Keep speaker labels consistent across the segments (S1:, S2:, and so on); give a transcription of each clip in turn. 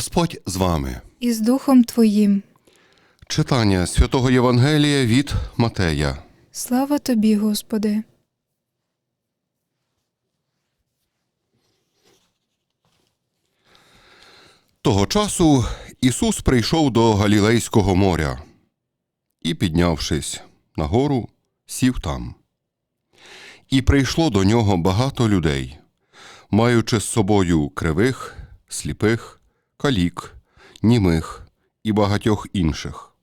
S1: Господь з вами.
S2: і з Духом Твоїм.
S1: Читання святого Євангелія від Матея.
S2: Слава Тобі, Господи.
S1: Того часу Ісус прийшов до Галілейського моря і, піднявшись на гору, сів там. І прийшло до нього багато людей, маючи з собою кривих, сліпих, калік, німих і багатьох інших.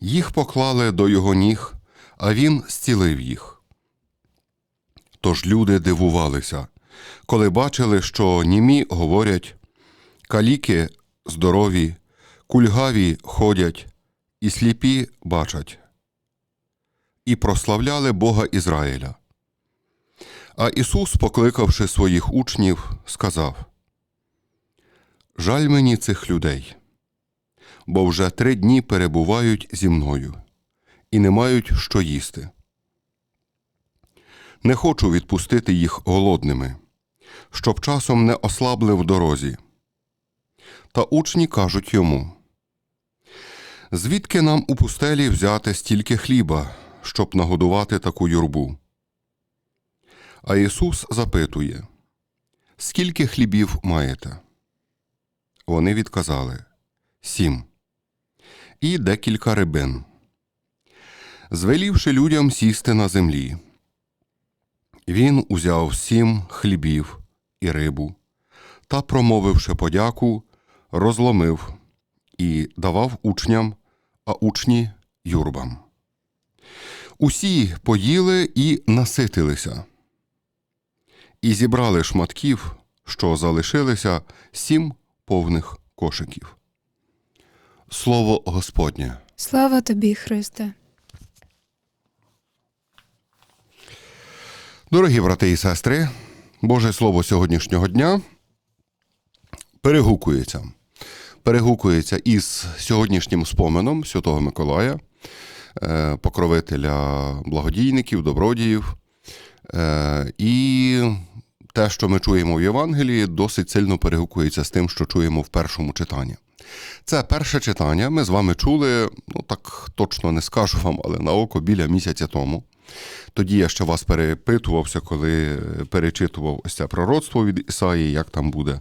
S1: Їх поклали до його ніг, а він зцілив їх. Тож люди дивувалися, коли бачили, що німі говорять, каліки здорові, кульгаві ходять, і сліпі бачать, і прославляли Бога Ізраїля. А Ісус, покликавши своїх учнів, сказав: Жаль мені цих людей, бо вже три дні перебувають зі мною і не мають що їсти. Не хочу відпустити їх голодними, щоб часом не ослабли в дорозі. Та учні кажуть йому: Звідки нам у пустелі взяти стільки хліба, щоб нагодувати таку юрбу? А Ісус запитує, Скільки хлібів маєте? Вони відказали Сім. І декілька рибин. Звелівши людям сісти на землі, він узяв сім хлібів і рибу та, промовивши подяку, розломив і давав учням, а учні юрбам. Усі поїли і наситилися, і зібрали шматків, що залишилися сім повних кошиків. Слово Господнє.
S2: Слава Тобі, Христе.
S1: Дорогі брати і сестри, Боже Слово сьогоднішнього дня перегукується. Перегукується із сьогоднішнім споменом Святого Миколая, е, покровителя благодійників, добродіїв. Е, І те, що ми чуємо в Євангелії, досить сильно перегукується з тим, що чуємо в першому читанні. Це перше читання. Ми з вами чули, ну так точно не скажу вам, але на око біля місяця тому. Тоді я ще вас перепитувався, коли перечитував ось це пророцтво від Ісаї, як там буде,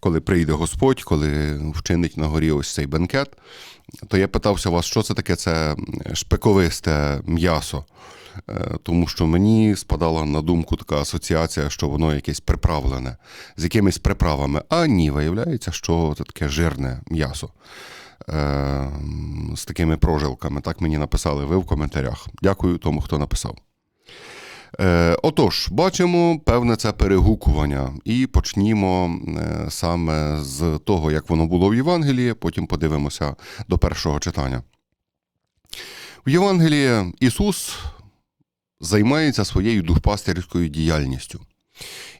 S1: коли прийде Господь, коли вчинить на горі ось цей бенкет. То я питався вас, що це таке це шпиковисте м'ясо. Е, Тому що мені спадала на думку така асоціація, що воно якесь приправлене з якимись приправами. А ні, виявляється, що це таке жирне м'ясо е, з такими прожилками. Так мені написали ви в коментарях. Дякую тому, хто написав. Е, Отож, бачимо певне це перегукування, і почнімо саме з того, як воно було в Євангелії, потім подивимося до першого читання. В Євангелії Ісус займається своєю духпастирською діяльністю.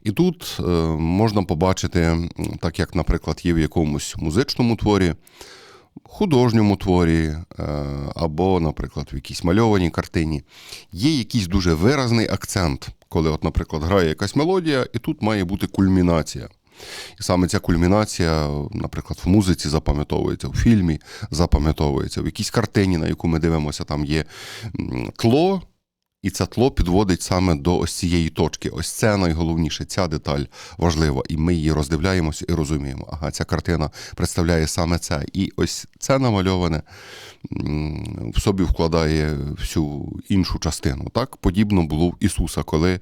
S1: І тут е, можна побачити, так як, наприклад, є в якомусь музичному творі, художньому творі, е, або, наприклад, в якійсь мальованій картині, є якийсь дуже виразний акцент, коли, от, наприклад, грає якась мелодія, і тут має бути кульмінація. І саме ця кульмінація, наприклад, в музиці запам'ятовується, в фільмі запам'ятовується, в якійсь картині, на яку ми дивимося, там є тло, і це тло підводить саме до ось цієї точки. Ось це найголовніше, ця деталь важлива. І ми її роздивляємося і розуміємо. Ага, ця картина представляє саме це. І ось це намальоване в собі вкладає всю іншу частину. Так подібно було в Ісуса, коли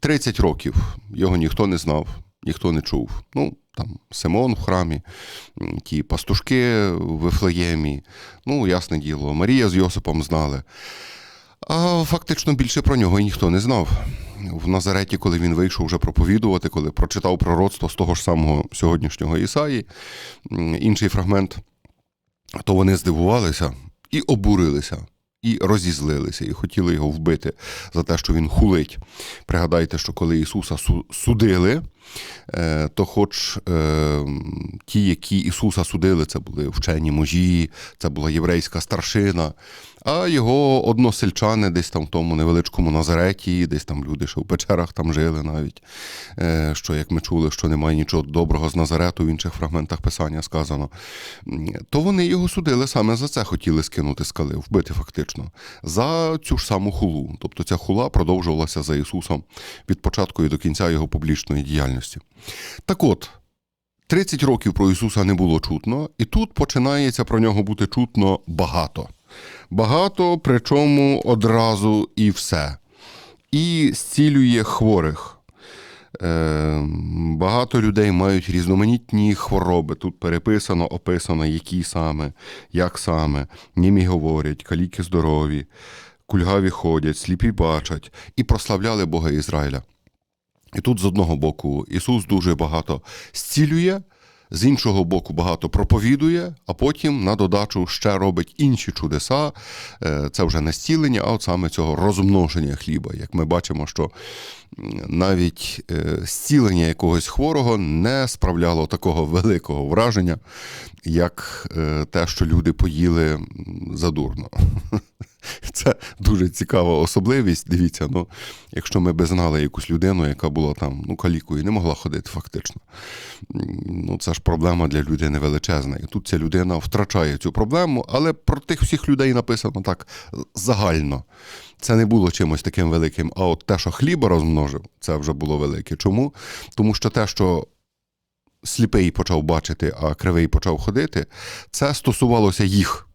S1: 30 років його ніхто не знав, ніхто не чув. Ну, там Симон в храмі, ті пастушки в Вифлеємі, ну, ясне діло, Марія з Йосипом знали. А фактично більше про нього і ніхто не знав. В Назареті, коли він вийшов вже проповідувати, коли прочитав пророцтво з того ж самого сьогоднішнього Ісаї, інший фрагмент, то вони здивувалися і обурилися, і розізлилися, і хотіли його вбити за те, що він хулить. Пригадайте, що коли Ісуса судили, е, то хоч е, ті, які Ісуса судили, це були вчені мужі, це була єврейська старшина, а його односельчани десь там в тому невеличкому Назареті, десь там люди, що в печерах там жили навіть, е, що, як ми чули, що немає нічого доброго з Назарету, в інших фрагментах Писання сказано, то вони його судили саме за це, хотіли скинути скали, вбити фактично, за цю ж саму хулу. Тобто ця хула продовжувалася за Ісусом від початку і до кінця його публічної діяльності. Так от, 30 років про Ісуса не було чутно, і тут починається про нього бути чутно багато. Багато, причому одразу і все. І зцілює хворих. Е, Багато людей мають різноманітні хвороби. Тут переписано, описано, які саме, як саме, німі говорять, каліки здорові, кульгаві ходять, сліпі бачать і прославляли Бога Ізраїля. І тут з одного боку Ісус дуже багато зцілює, з іншого боку, багато проповідує, а потім на додачу ще робить інші чудеса. Е, Це вже не зцілення, а от саме цього розмноження хліба. Як ми бачимо, що навіть е, зцілення якогось хворого не справляло такого великого враження, як е, те, що люди поїли задурно. Це дуже цікава особливість. Дивіться, ну, якщо ми б знали якусь людину, яка була там ну, калікою, не могла ходити фактично. Ну, це ж проблема для людини величезна. І тут ця людина втрачає цю проблему, але про тих всіх людей написано так загально. Це не було чимось таким великим. А от те, що хліба розмножив, це вже було велике. Чому? Тому що те, що сліпий почав бачити, а кривий почав ходити, це стосувалося їх.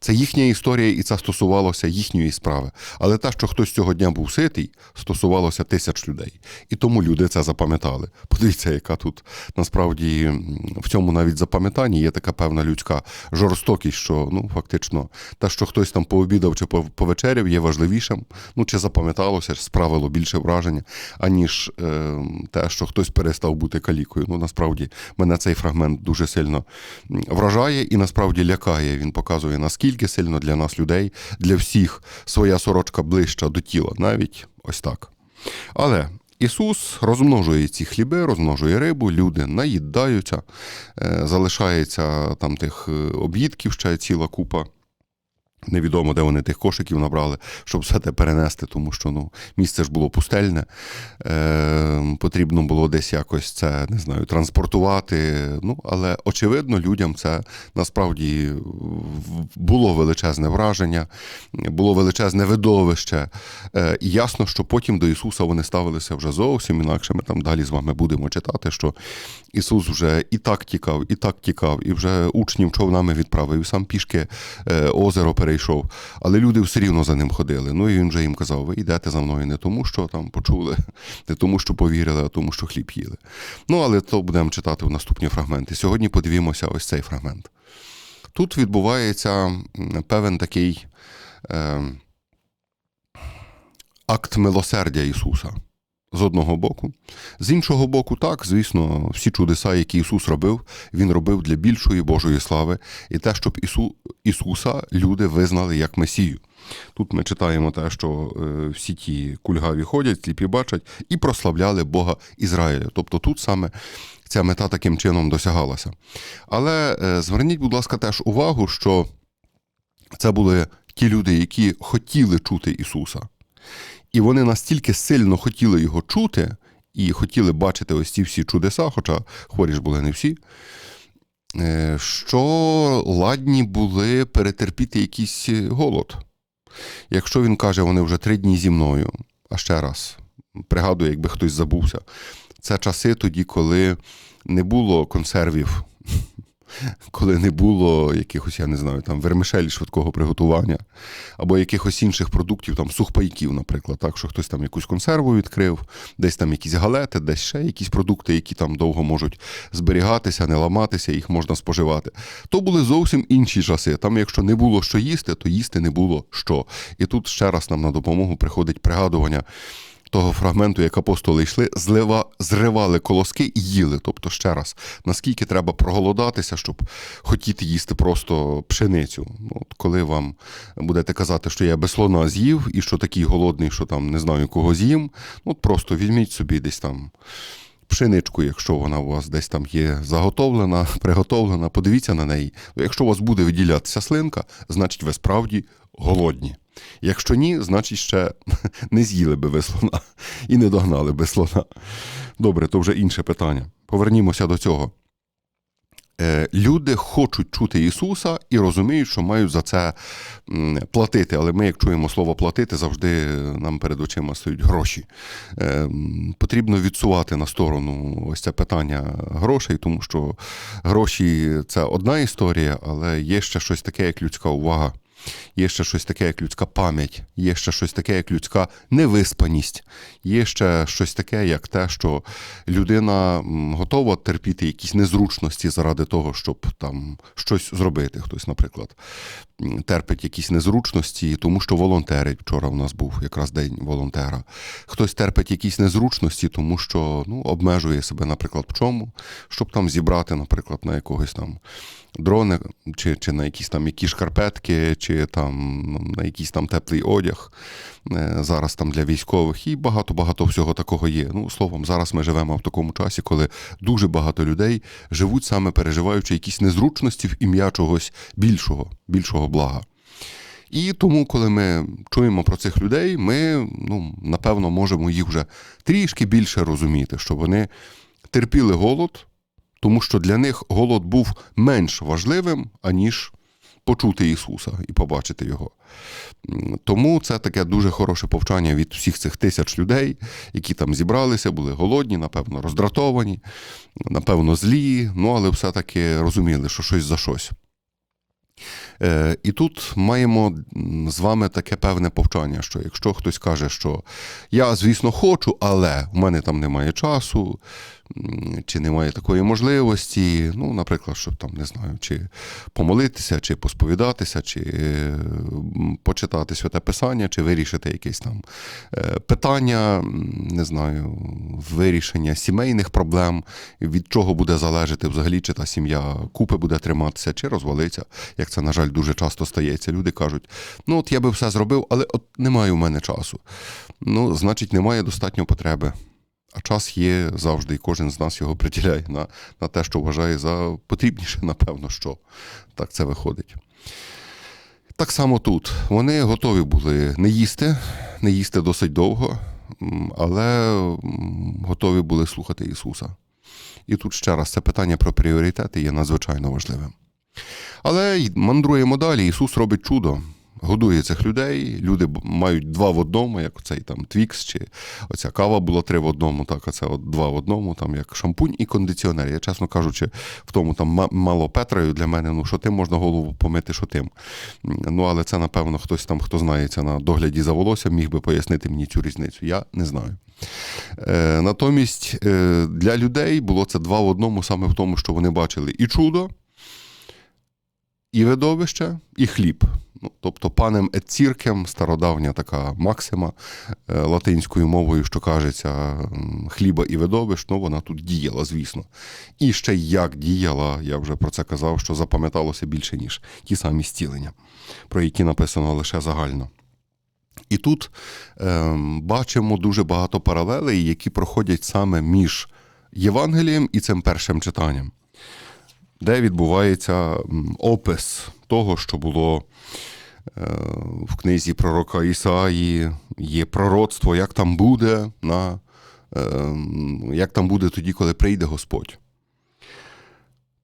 S1: Це їхня історія, і це стосувалося їхньої справи. Але те, що хтось цього дня був ситий, стосувалося тисяч людей. І тому люди це запам'ятали. Подивіться, яка тут насправді в цьому навіть запам'ятанні є така певна людська жорстокість, що ну фактично те, що хтось там пообідав чи повечеряв, є важливішим. Ну чи запам'яталося, справило більше враження, аніж е, те, що хтось перестав бути калікою. Ну насправді мене цей фрагмент дуже сильно вражає і насправді лякає. Він показує, наскільки сильно для нас, людей, для всіх своя сорочка ближча до тіла, навіть ось так. Але Ісус розмножує ці хліби, розмножує рибу, люди наїдаються, е, залишається там тих об'ідків, об'їдків ще ціла купа. Невідомо, де вони тих кошиків набрали, щоб все те перенести, тому що ну, місце ж було пустельне. Е, потрібно було десь якось це не знаю, транспортувати. Ну, але очевидно, людям це насправді було величезне враження, було величезне видовище. Е, і ясно, що потім до Ісуса вони ставилися вже зовсім інакше. Ми там далі з вами будемо читати, що Ісус вже і так тікав, і так тікав, і вже учнів човнами відправив, і сам пішки е, озеро перейшов. Але люди все рівно за ним ходили. Ну і він вже їм казав: ви йдете за мною не тому, що там почули, не тому, що повірили, а тому, що хліб їли. Ну, але то будемо читати в наступні фрагменти. Сьогодні подивімося ось цей фрагмент. Тут відбувається певен такий е, акт милосердя Ісуса. З одного боку. З іншого боку, так, звісно, всі чудеса, які Ісус робив, Він робив для більшої Божої слави, і те, щоб Ісу, Ісуса люди визнали як Месію. Тут ми читаємо те, що е, всі ті кульгаві ходять, сліпі бачать, і прославляли Бога Ізраїля. Тобто тут саме ця мета таким чином досягалася. Але е, зверніть, будь ласка, теж увагу, що це були ті люди, які хотіли чути Ісуса. І вони настільки сильно хотіли його чути і хотіли бачити ось ці всі чудеса, хоча хворі ж були не всі, е, що ладні були перетерпіти якийсь голод. Якщо він каже, вони вже три дні зі мною, а ще раз, пригадую, якби хтось забувся, це часи тоді, коли не було консервів, коли не було якихось, я не знаю, там вермишелі швидкого приготування, або якихось інших продуктів, там сухпайків, наприклад, так, що хтось там якусь консерву відкрив, десь там якісь галети, десь ще якісь продукти, які там довго можуть зберігатися, не ламатися, їх можна споживати. То були зовсім інші часи. Там, якщо не було що їсти, то їсти не було що. І тут ще раз нам на допомогу приходить пригадування. Того фрагменту, як апостоли йшли, злива, зривали колоски і їли. Тобто, ще раз, наскільки треба проголодатися, щоб хотіти їсти просто пшеницю. От коли вам будете казати, що я без слона з'їв, і що такий голодний, що там не знаю кого з'їм, ну от просто візьміть собі десь там пшеничку, якщо вона у вас десь там є заготовлена, приготовлена, подивіться на неї. Ну, Якщо у вас буде виділятися слинка, значить ви справді голодні. Якщо ні, значить ще не з'їли би ви слона і не догнали би слона. Добре, то вже інше питання. Повернімося до цього. Е, Люди хочуть чути Ісуса і розуміють, що мають за це платити. Але ми, як чуємо слово платити, завжди нам перед очима стоять гроші. Е, Потрібно відсувати на сторону ось це питання грошей, тому що гроші це одна історія, але є ще щось таке, як людська увага. Є ще щось таке, як людська пам'ять, є ще щось таке, як людська невиспаність, є ще щось таке, як те, що людина готова терпіти якісь незручності заради того, щоб там щось зробити. Хтось, наприклад, терпить якісь незручності, тому що волонтерить. Вчора у нас був якраз день волонтера. Хтось терпить якісь незручності, тому що ну, обмежує себе, наприклад, в чому, щоб там зібрати, наприклад, на якогось там дрони, чи, чи на якісь там які шкарпетки, чи там на якийсь там теплий одяг. Е, Зараз там для військових і багато-багато всього такого є. Ну, словом, зараз ми живемо в такому часі, коли дуже багато людей живуть саме переживаючи якісь незручності в ім'я чогось більшого, більшого блага. І тому, коли ми чуємо про цих людей, ми ну, напевно можемо їх вже трішки більше розуміти, що вони терпіли голод, тому що для них голод був менш важливим, аніж почути Ісуса і побачити Його. Тому це таке дуже хороше повчання від всіх цих тисяч людей, які там зібралися, були голодні, напевно, роздратовані, напевно, злі, ну але все-таки розуміли, що щось за щось. Е, і тут маємо з вами таке певне повчання, що якщо хтось каже, що я, звісно, хочу, але в мене там немає часу, чи немає такої можливості, ну, наприклад, щоб там не знаю, чи помолитися, чи посповідатися, чи е, почитати святе писання, чи вирішити якесь там е, питання, не знаю, вирішення сімейних проблем, від чого буде залежати взагалі, чи та сім'я купи буде триматися, чи розвалиться, як це, на жаль, дуже часто стається. Люди кажуть: ну от я би все зробив, але от немає у мене часу. Ну, значить, немає достатньо потреби. А час є завжди, і кожен з нас його приділяє на, на те, що вважає за потрібніше, напевно, що так це виходить. Так само тут. Вони готові були не їсти, не їсти досить довго, але готові були слухати Ісуса. І тут ще раз це питання про пріоритети є надзвичайно важливим. Але мандруємо далі. Ісус робить чудо. Годує цих людей. Люди мають два в одному, як оцей там Твікс, чи оця кава була три в одному, так, оце от два в одному, там як шампунь і кондиціонер. Я, чесно кажучи, в тому там мало Петрою для мене, ну що тим можна голову помити, що тим. Ну, але це, напевно, хтось там, хто знається на догляді за волоссям, міг би пояснити мені цю різницю. Я не знаю. Е, натомість е, для людей було це два в одному, саме в тому, що вони бачили і чудо, і видовище, і хліб. Ну, тобто панем et стародавня така максима е, латинською мовою, що кажеться хліба і видовищ, ну вона тут діяла, звісно. І ще як діяла, я вже про це казав, що запам'яталося більше, ніж ті самі зцілення, про які написано лише загально. І тут ем, бачимо дуже багато паралелей, які проходять саме між Євангелієм і цим першим читанням, де відбувається опис того, що було е, в книзі пророка Ісаї, є пророцтво, як там буде, на, ем, як там буде тоді, коли прийде Господь.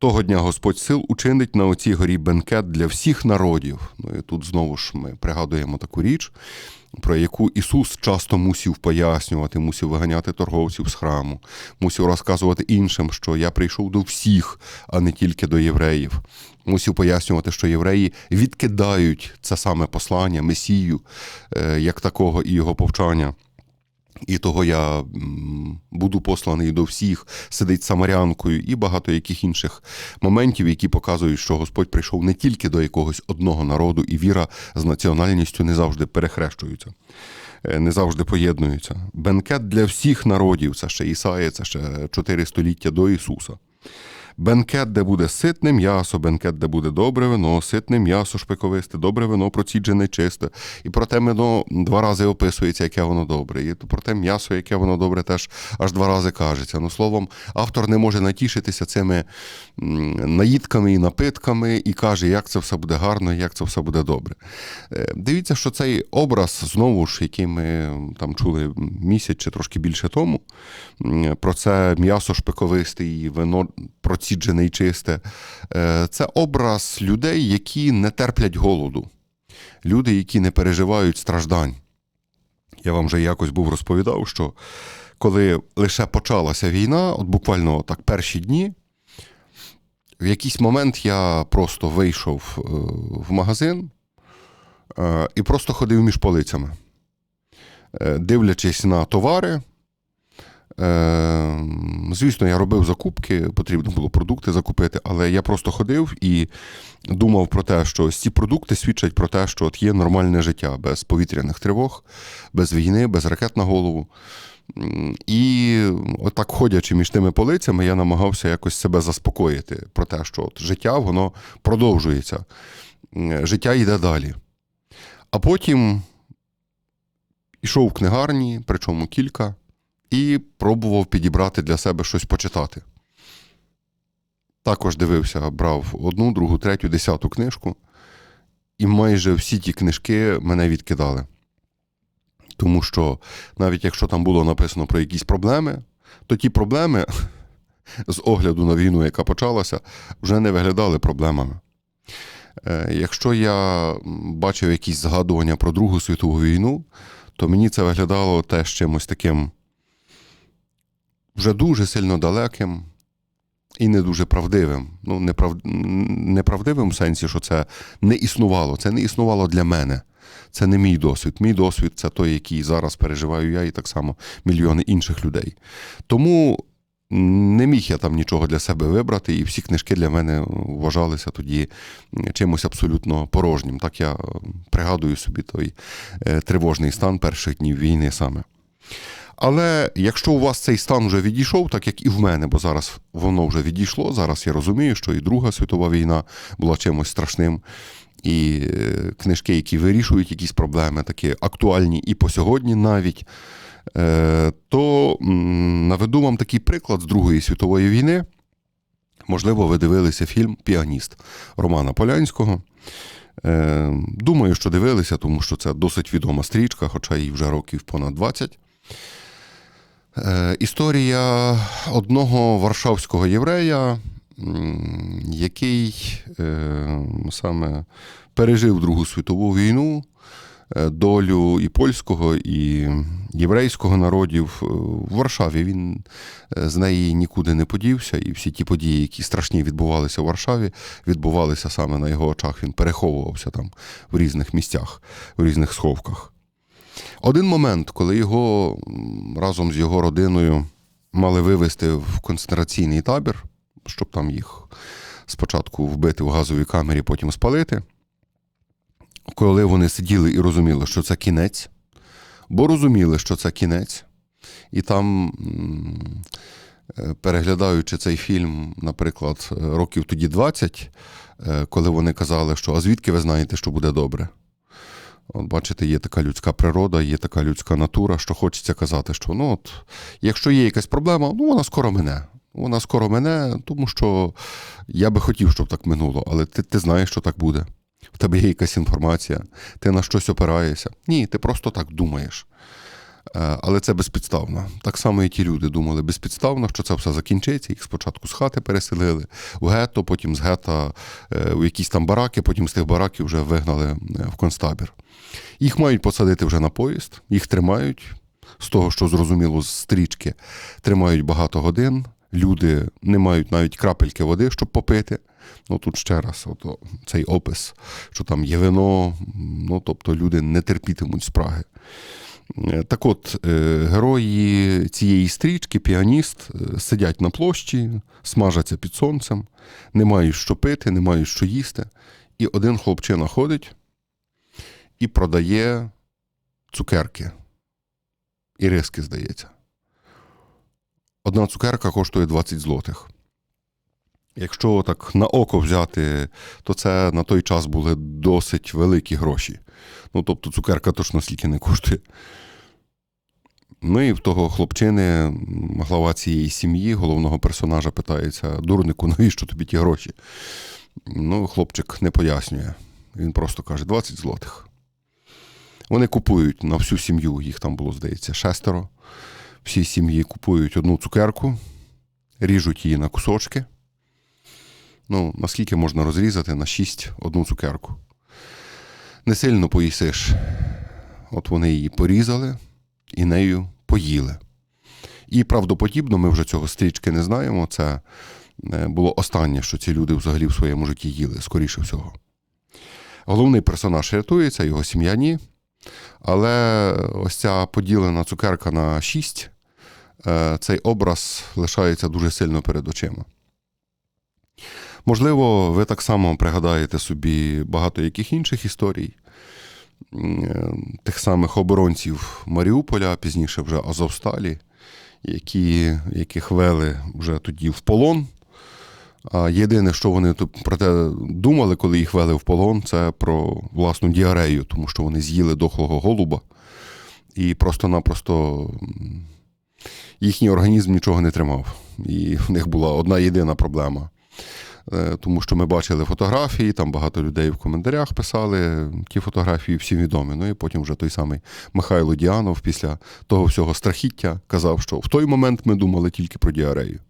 S1: Того дня Господь сил учинить на оцій горі бенкет для всіх народів. Ну і тут знову ж ми пригадуємо таку річ, про яку Ісус часто мусів пояснювати, мусив виганяти торговців з храму, мусив розказувати іншим, що я прийшов до всіх, а не тільки до євреїв. Мусив пояснювати, що євреї відкидають це саме послання, Месію, е, як такого і його повчання. І того я буду посланий до всіх, сидить самарянкою, і багато яких інших моментів, які показують, що Господь прийшов не тільки до якогось одного народу, і віра з національністю не завжди перехрещуються, е, не завжди поєднуються. Бенкет для всіх народів це ще Ісаїя, це ще чотири століття до Ісуса. Бенкет, де буде ситне м'ясо, бенкет, де буде добре вино, ситне м'ясо шпиковисте, добре вино проціджене чисте. І про те вино два рази описується, яке воно добре. І про те м'ясо, яке воно добре, теж аж два рази кажеться. Ну, словом, автор не може натішитися цими наїдками і напитками і каже, як це все буде гарно, як це все буде добре. Е, Дивіться, що цей образ, знову ж, який ми там чули місяць чи трошки більше тому, про це м'ясо шпиковисте і вино проціджене і чисте. Е, Це образ людей, які не терплять голоду, люди, які не переживають страждань. Я вам вже якось був розповідав, що коли лише почалася війна, от буквально так перші дні, в якийсь момент я просто вийшов е, в магазин е, і просто ходив між полицями, дивлячись на товари. Е, Звісно, я робив закупки, потрібно було продукти закупити, але я просто ходив і думав про те, що ці продукти свідчать про те, що от є нормальне життя без повітряних тривог, без війни, без ракет на голову. І отак, ходячи між тими полицями, я намагався якось себе заспокоїти про те, що от життя воно продовжується, життя йде далі. А потім йшов в книгарні, причому кілька, і пробував підібрати для себе щось почитати. Також дивився, брав одну, другу, третю, десяту книжку, і майже всі ті книжки мене відкидали. Тому що навіть якщо там було написано про якісь проблеми, то ті проблеми, з огляду на війну, яка почалася, вже не виглядали проблемами. Е, Якщо я бачив якісь згадування про Другу світову війну, то мені це виглядало теж чимось таким вже дуже сильно далеким і не дуже правдивим. Ну, неправ... неправдивим в сенсі, що це не існувало. Це не існувало для мене. Це не мій досвід. Мій досвід це той, який зараз переживаю я, і так само мільйони інших людей. Тому не міг я там нічого для себе вибрати, і всі книжки для мене вважалися тоді чимось абсолютно порожнім. Так я пригадую собі той е, тривожний стан перших днів війни саме. Але якщо у вас цей стан вже відійшов, так як і в мене, бо зараз воно вже відійшло, зараз я розумію, що і Друга світова війна була чимось страшним, і е, книжки, які вирішують якісь проблеми, такі актуальні і по сьогодні навіть, е, то наведу вам такий приклад з Другої світової війни. Можливо, ви дивилися фільм Піаніст Романа Полянського. Е, Думаю, що дивилися, тому що це досить відома стрічка, хоча їй вже років понад 20. Е, Історія одного варшавського єврея, який е, саме пережив Другу світову війну, е, долю і польського, і єврейського народів в Варшаві. Він з неї нікуди не подівся, і всі ті події, які страшні відбувалися в Варшаві, відбувалися саме на його очах. Він переховувався там в різних місцях, в різних сховках. Один момент, коли його разом з його родиною мали вивезти в концентраційний табір, щоб там їх спочатку вбити в газовій камері, потім спалити. Коли вони сиділи і розуміли, що це кінець, бо розуміли, що це кінець, і там, е, переглядаючи цей фільм, наприклад, років тоді 20, е, коли вони казали, що а звідки ви знаєте, що буде добре? От бачите, є така людська природа, є така людська натура, що хочеться казати, що ну от, якщо є якась проблема, ну вона скоро мине. Вона скоро мине, тому що я би хотів, щоб так минуло, але ти, ти знаєш, що так буде. В тебе є якась інформація, ти на щось опираєшся. Ні, ти просто так думаєш. Е, Але це безпідставно. Так само і ті люди думали безпідставно, що це все закінчиться. Їх спочатку з хати переселили в гетто, потім з гетта е, в якісь там бараки, потім з тих бараків вже вигнали е, в концтабір. Їх мають посадити вже на поїзд, їх тримають. З того, що зрозуміло з стрічки, тримають багато годин. Люди не мають навіть крапельки води, щоб попити. Ну тут ще раз, ото, цей опис, що там є вино, ну тобто люди не терпітимуть спраги. Е, Так от, е, герої цієї стрічки, піаніст, е, сидять на площі, смажаться під сонцем, не мають що пити, не мають що їсти. І один хлопчина ходить і продає цукерки. І риски, здається. Одна цукерка коштує 20 злотих. Якщо так на око взяти, то це на той час були досить великі гроші. Ну, тобто цукерка точно стільки не коштує. Ну і в того хлопчини, глава цієї сім'ї, головного персонажа, питається: дурнику, навіщо тобі ті гроші? Ну, хлопчик не пояснює. Він просто каже: 20 злотих. Вони купують на всю сім'ю, їх там було, здається, шестеро. Всі сім'ї купують одну цукерку, ріжуть її на кусочки. Ну, наскільки можна розрізати на шість одну цукерку. Не сильно поїсиш. От вони її порізали і нею поїли. І правдоподібно, ми вже цього стрічки не знаємо. Це е, було останнє, що ці люди взагалі в своєму житті їли, скоріше всього. Головний персонаж рятується, його сім'я ні. Але ось ця поділена цукерка на шість, е, цей образ лишається дуже сильно перед очима. Можливо, ви так само пригадаєте собі багато яких інших історій, е, тих самих оборонців Маріуполя, пізніше вже Азовсталі, які, яких вели вже тоді в полон. Єдине, що вони про те думали, коли їх вели в полон, це про власну діарею, тому що вони з'їли дохлого голуба, і просто-напросто їхній організм нічого не тримав. І в них була одна єдина проблема. Е, Тому що ми бачили фотографії, там багато людей в коментарях писали, ті фотографії всім відомі. Ну і потім вже той самий Михайло Діанов після того всього страхіття казав, що в той момент ми думали тільки про діарею.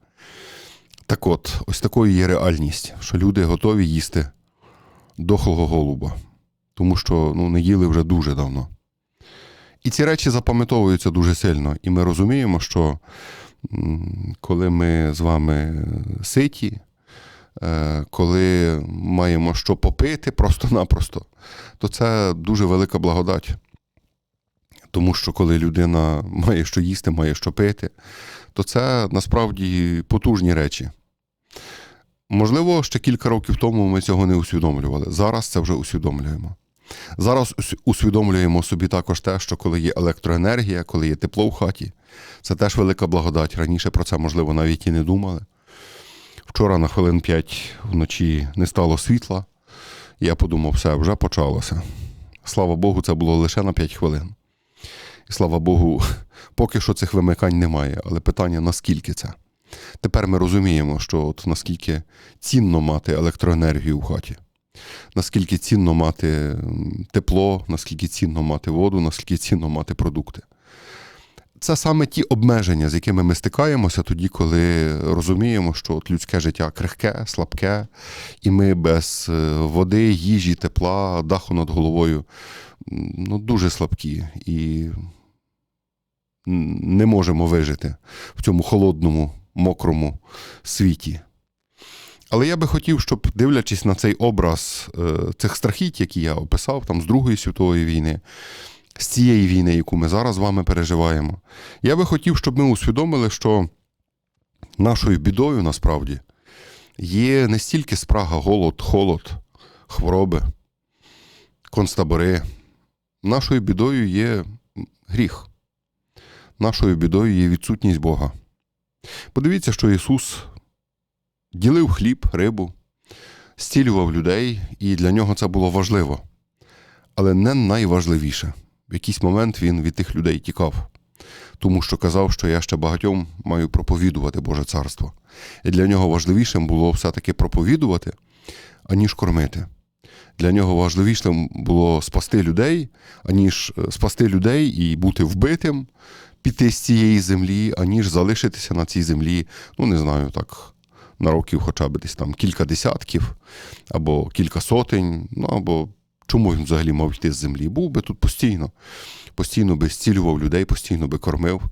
S1: Так от, ось такою є реальність, що люди готові їсти дохлого голуба, тому що ну, не їли вже дуже давно. І ці речі запам'ятовуються дуже сильно, і ми розуміємо, що коли ми з вами ситі, е, коли маємо що попити просто-напросто, то це дуже велика благодать. Тому що коли людина має що їсти, має що пити, то це насправді потужні речі. Можливо, ще кілька років тому ми цього не усвідомлювали. Зараз це вже усвідомлюємо. Зараз усвідомлюємо собі також те, що коли є електроенергія, коли є тепло в хаті, це теж велика благодать. Раніше про це, можливо, навіть і не думали. Вчора на хвилин 5 вночі не стало світла. Я подумав, все, вже почалося. Слава Богу, це було лише на 5 хвилин. І слава Богу, поки що цих вимикань немає, але питання наскільки це. Тепер ми розуміємо, що от наскільки цінно мати електроенергію в хаті, наскільки цінно мати тепло, наскільки цінно мати воду, наскільки цінно мати продукти. Це саме ті обмеження, з якими ми стикаємося тоді, коли розуміємо, що от людське життя крихке, слабке, і ми без е, води, їжі, тепла, даху над головою ну, дуже слабкі і не можемо вижити в цьому холодному, мокрому світі. Але я би хотів, щоб, дивлячись на цей образ е, цих страхіть, які я описав там з Другої світової війни, з цієї війни, яку ми зараз з вами переживаємо, я би хотів, щоб ми усвідомили, що нашою бідою насправді є не стільки спрага, голод, холод, хвороби, концтабори. Нашою бідою є гріх. Нашою бідою є відсутність Бога. Подивіться, що Ісус ділив хліб, рибу, стілював людей, і для нього це було важливо. Але не найважливіше. В якийсь момент він від тих людей тікав, тому що казав, що я ще багатьом маю проповідувати Боже царство. І для нього важливішим було все-таки проповідувати, аніж кормити. Для нього важливішим було спасти людей, аніж е, спасти людей і бути вбитим, піти з цієї землі, аніж залишитися на цій землі, ну не знаю, так, на років хоча б десь там кілька десятків, або кілька сотень, ну або чому він взагалі мав йти з землі? Був би тут постійно. Постійно би зцілював людей, постійно би кормив.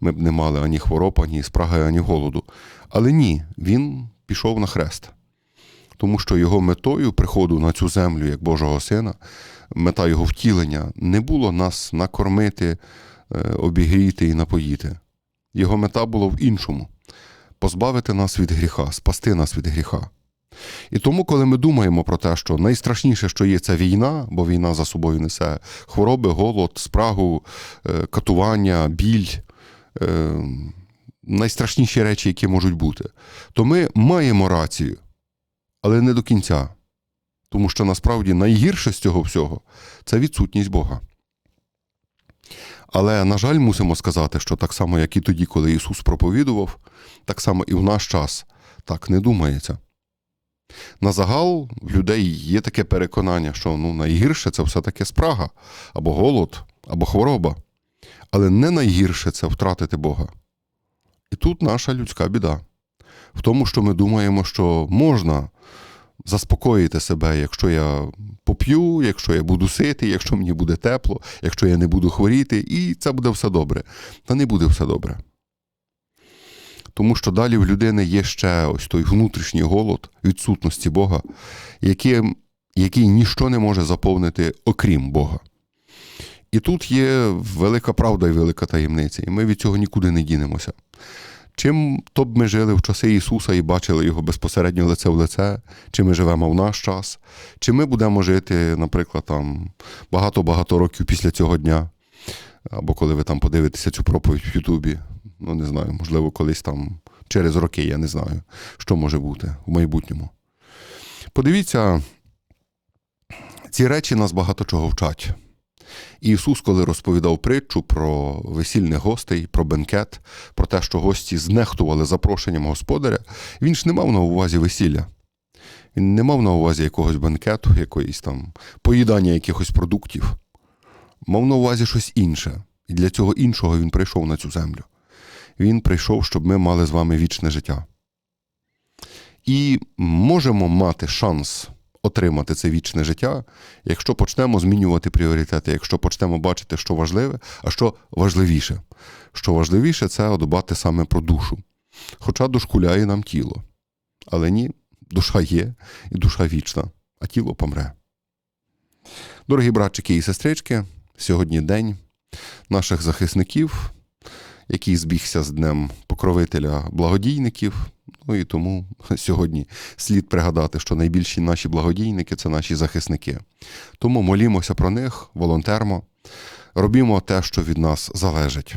S1: Ми б не мали ані хвороб, ані спраги, ані голоду. Але ні, він пішов на хрест. Тому що його метою приходу на цю землю як Божого Сина, мета його втілення не було нас накормити, обігріти і напоїти. Його мета була в іншому позбавити нас від гріха, спасти нас від гріха. І тому, коли ми думаємо про те, що найстрашніше, що є, це війна, бо війна за собою несе хвороби, голод, спрагу, е, катування, біль, е, найстрашніші речі, які можуть бути, то ми маємо рацію, але не до кінця. Тому що насправді найгірше з цього всього це відсутність Бога. Але, на жаль, мусимо сказати, що так само, як і тоді, коли Ісус проповідував, так само і в наш час так не думається. На загал в людей є таке переконання, що ну, найгірше це все-таки спрага, або голод, або хвороба. Але не найгірше це втратити Бога. І тут наша людська біда. В тому, що ми думаємо, що можна заспокоїти себе, якщо я поп'ю, якщо я буду сити, якщо мені буде тепло, якщо я не буду хворіти, і це буде все добре. Та не буде все добре. Тому що далі в людини є ще ось той внутрішній голод відсутності Бога, який, який ніщо не може заповнити, окрім Бога. І тут є велика правда і велика таємниця, і ми від цього нікуди не дінемося. Чим то б ми жили в часи Ісуса і бачили його безпосередньо лице в лице, чи ми живемо в наш час, чи ми будемо жити, наприклад, там багато-багато років після цього дня, або коли ви там подивитеся цю проповідь в Ютубі, ну не знаю, можливо, колись там через роки, я не знаю, що може бути в майбутньому. Подивіться, ці речі нас багато чого вчать. Ісус, коли розповідав притчу про весільних гостей, про бенкет, про те, що гості знехтували запрошенням господаря, він ж не мав на увазі весілля. Він не мав на увазі якогось бенкету, якоїсь там поїдання якихось продуктів. Мав на увазі щось інше. І для цього іншого він прийшов на цю землю. Він прийшов, щоб ми мали з вами вічне життя. І можемо мати шанс отримати це вічне життя, якщо почнемо змінювати пріоритети, якщо почнемо бачити, що важливе, а що важливіше. Що важливіше це дбати саме про душу. Хоча дошкуляє нам тіло. Але ні, душа є і душа вічна, а тіло помре. Дорогі братчики і сестрички, сьогодні день наших захисників, який збігся з Днем покровителя благодійників. Ну і тому сьогодні слід пригадати, що найбільші наші благодійники це наші захисники. Тому молімося про них, волонтермо, робімо те, що від нас залежить.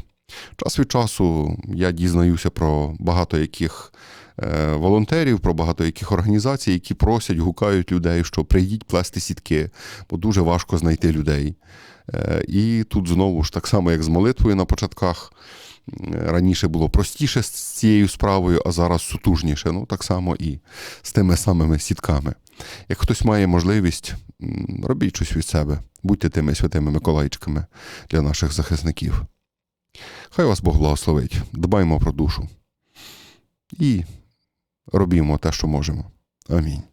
S1: Час від часу я дізнаюся про багато яких е, волонтерів, про багато яких організацій, які просять, гукають людей, що прийдіть плести сітки, бо дуже важко знайти людей. Е, і тут знову ж так само, як з молитвою на початках. Раніше було простіше з цією справою, а зараз сутужніше. Ну, так само і з тими самими сітками. Як хтось має можливість, робіть щось від себе, будьте тими святими Миколайчиками для наших захисників. Хай вас Бог благословить, дбаймо про душу і робімо те, що можемо. Амінь.